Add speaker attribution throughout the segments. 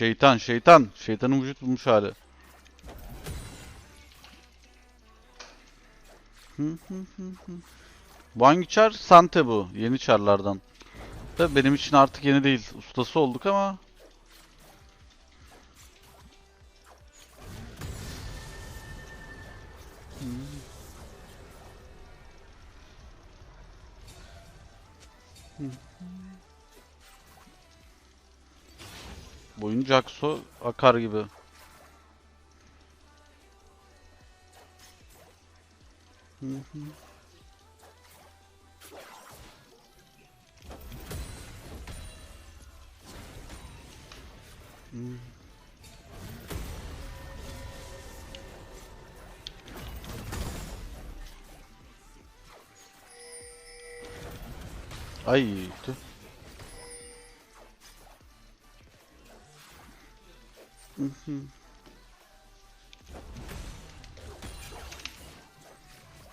Speaker 1: Şeytan şeytan. Şeytanın vücut bulmuş hali. Bu hangi çar? Sante bu. Yeni çarlardan. Tabii benim için artık yeni değil. Ustası olduk ama. Boyun Jaxo akar gibi. Hı hı. Hı. Ay tüh.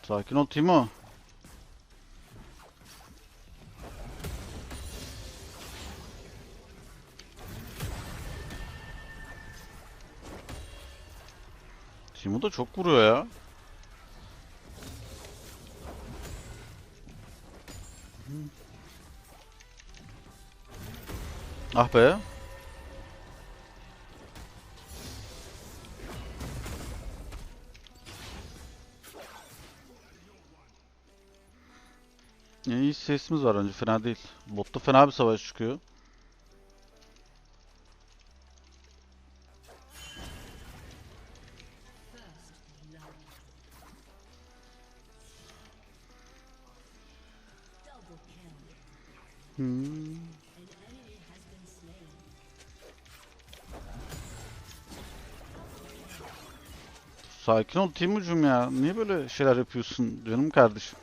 Speaker 1: Sakin ol Timo. Timo da çok vuruyor ya. Ah be. Sesimiz var önce fena değil. Botta fena bir savaş çıkıyor. Hmm. Sakin ol Timucum ya. Niye böyle şeyler yapıyorsun canım kardeşim?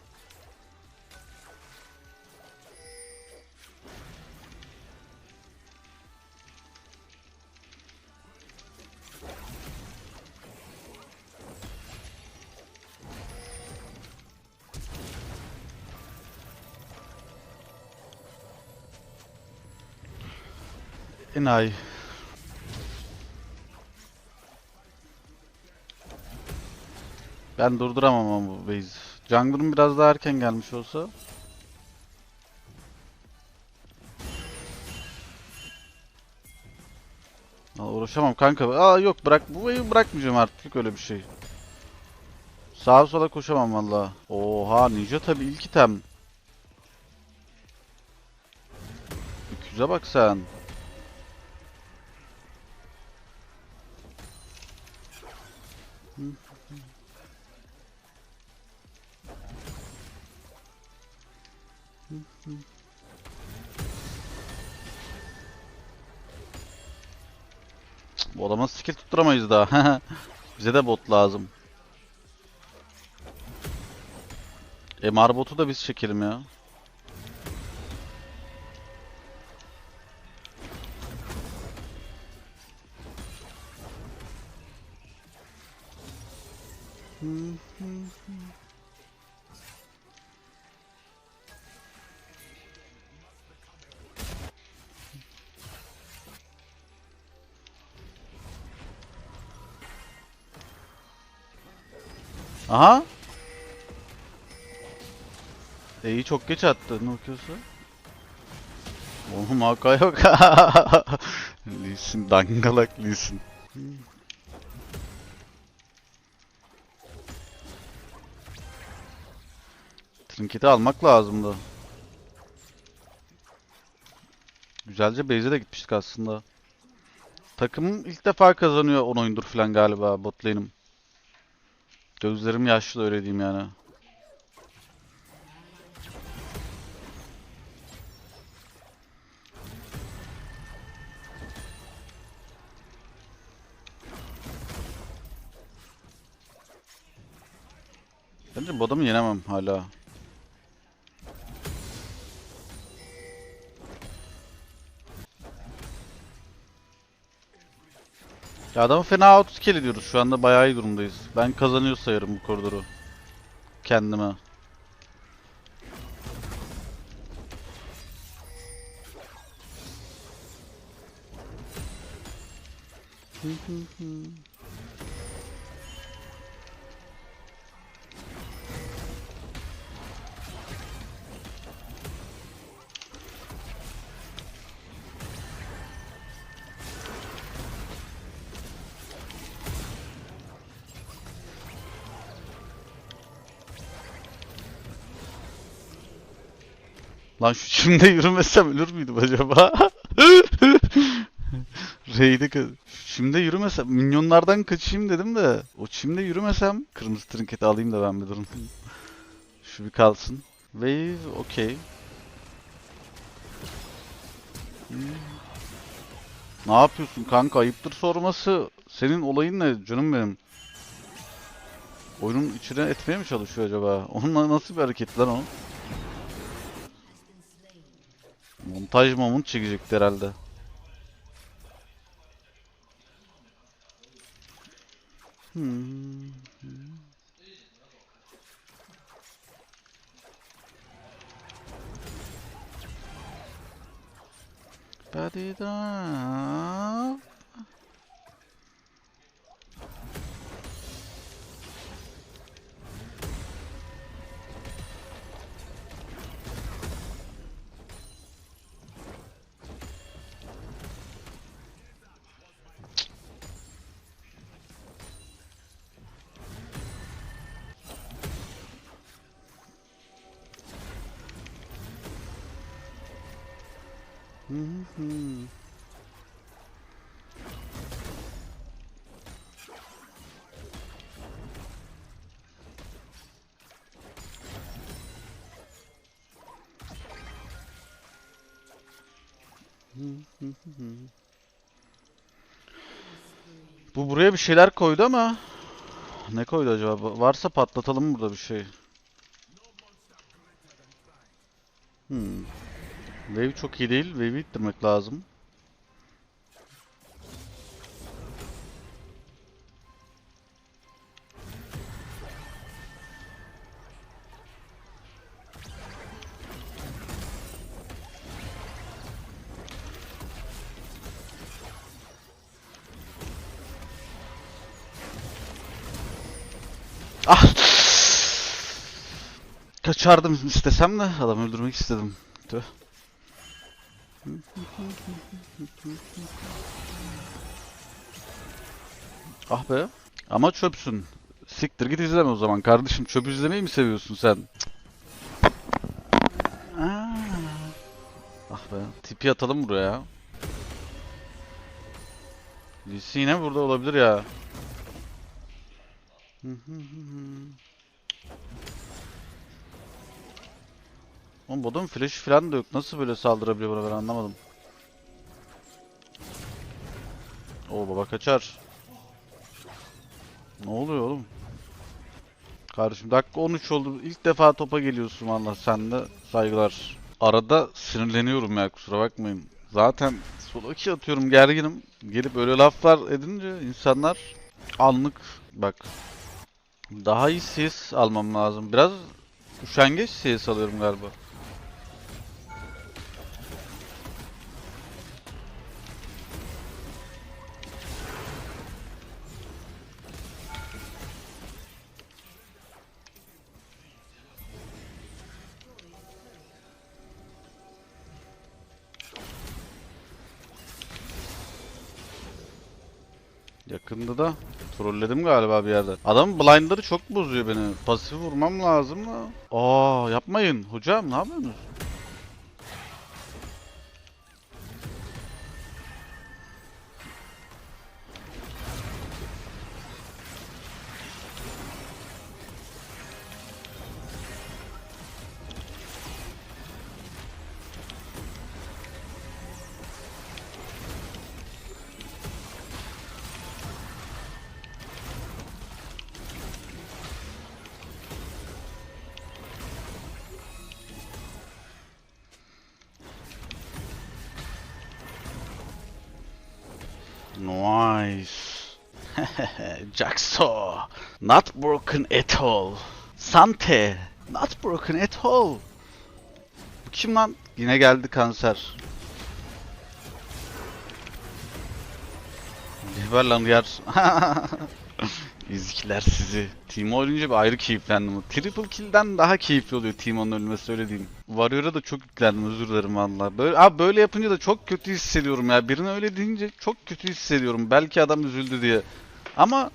Speaker 1: Enayi. Ben durduramam ama bu base. Jungler'ın biraz daha erken gelmiş olsa. Aa, uğraşamam kanka. Aa yok bırak bu wave'i bırakmayacağım artık öyle bir şey. Sağa sola koşamam valla. Oha ninja tabi ilk item. 200'e bak sen. Bu adama skill tutturamayız daha. Bize de bot lazım. MR botu da biz çekelim ya. Aha. İyi çok geç attı ne okuyorsun? Oğlum haka yok. Lee Sin dangalak Lee Trinketi almak lazımdı. Güzelce base'e de gitmiştik aslında. Takımım ilk defa kazanıyor 10 oyundur falan galiba bot. Gözlerim yaşlı öyle diyeyim yani. Bence bu adamı yenemem hala. Ya adamı fena outscale ediyoruz. Şu anda bayağı iyi durumdayız. Ben kazanıyor sayarım bu koridoru. Kendime. Lan şu çimde yürümesem ölür müydüm acaba? Raid'e çimde yürümesem minyonlardan kaçayım dedim de o çimde yürümesem kırmızı trinketi alayım da ben bir durun. Şu bir kalsın. Wave okey. Hmm. Ne yapıyorsun kanka? Ayıptır sorması. Senin olayın ne canım benim? Oyunun içine etmeye mi çalışıyor acaba? Onunla nasıl bir hareket lan o? Montaj moment çekecekti herhalde. Hmm. Bu buraya bir şeyler koydu ama ne koydu acaba? Varsa patlatalım burada bir şey. Hmm. Wave çok iyi değil. Wave'i ittirmek lazım. Ah! Kaçardım istesem de adam öldürmek istedim. Tüh. Ah be. Ama çöpsün. Siktir git izleme o zaman kardeşim. Çöp izlemeyi mi seviyorsun sen? Aa. Ah be. Tipi atalım buraya. Lisi yine burada olabilir ya. Oğlum bu adamın flash falan da yok. Nasıl böyle saldırabiliyor bana ben anlamadım. Oo baba kaçar. Ne oluyor oğlum? Kardeşim dakika 13 oldu. İlk defa topa geliyorsun valla sen de saygılar. Arada sinirleniyorum ya kusura bakmayın. Zaten solo 2 atıyorum gerginim. Gelip öyle laflar edince insanlar anlık bak. Daha iyi CS almam lazım. Biraz üşengeç CS alıyorum galiba. Yakında da trolledim galiba bir yerde. Adam blindları çok bozuyor beni. Pasif vurmam lazım da. Aa yapmayın. Hocam ne yapıyorsunuz? Nice. Jaxo. Not broken at all. Sante. Not broken at all. Bu kim lan? Yine geldi kanser. Geber lan yer. İzikler sizi. Timo ölünce bir ayrı keyiflendim. Triple kill'den daha keyifli oluyor Timo'nun ölmesi öyle diyeyim. Warrior'a da çok yüklendim özür dilerim valla. Böyle, abi böyle yapınca da çok kötü hissediyorum ya. Birine öyle deyince çok kötü hissediyorum. Belki adam üzüldü diye. Ama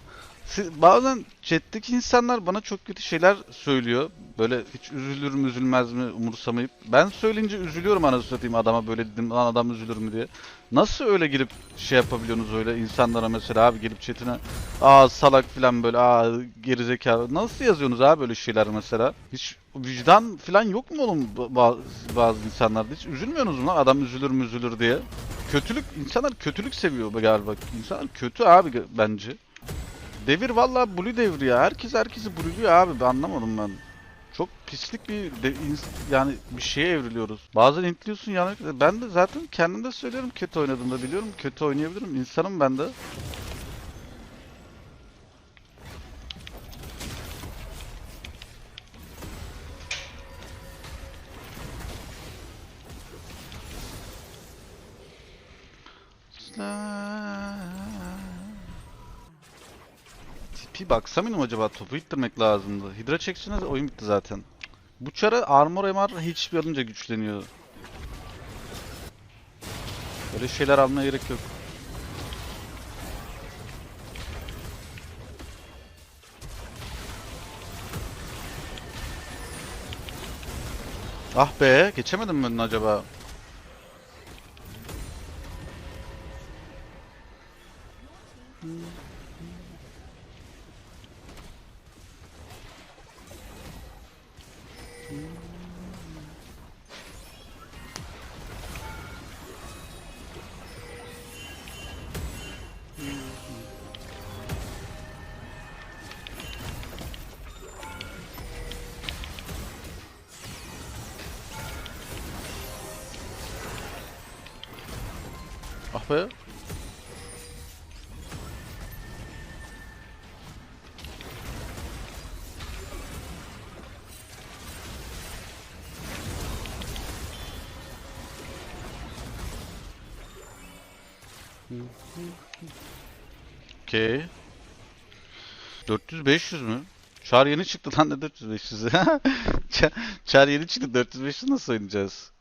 Speaker 1: bazen chat'teki insanlar bana çok kötü şeyler söylüyor. Böyle hiç üzülür mü üzülmez mi umursamayıp. Ben söyleyince üzülüyorum anasını satayım adama böyle dedim lan adam üzülür mü diye. Nasıl öyle girip şey yapabiliyorsunuz öyle insanlara mesela abi gelip chatine aa salak filan böyle aa gerizekalı nasıl yazıyorsunuz abi böyle şeyler mesela? Hiç vicdan filan yok mu oğlum ba- bazı, bazı insanlarda hiç üzülmüyorsunuz mu lan adam üzülür mü üzülür diye? Kötülük insanlar kötülük seviyor galiba. İnsanlar kötü abi bence. Devir vallahi blue devri ya. Herkes herkesi blue'luyor abi. Ben anlamadım ben. Çok pislik bir yani bir şeye evriliyoruz. Bazen intliyorsun yani ben de zaten kendim de söylüyorum kötü oynadığımda biliyorum kötü oynayabilirim. İnsanım ben de. Tipi baksam mıydım acaba? Topu ittirmek lazımdı. Hydra çeksene oyun bitti zaten. Bu çara armor MR hiçbir alınca güçleniyor. Böyle şeyler almaya gerek yok. Ah be, geçemedim mi acaba? Be. Okey. 400 500 mü? Çar yeni çıktı lan ne 400 500'ü? Ça- Çar yeni çıktı 400 500 nasıl oynayacağız?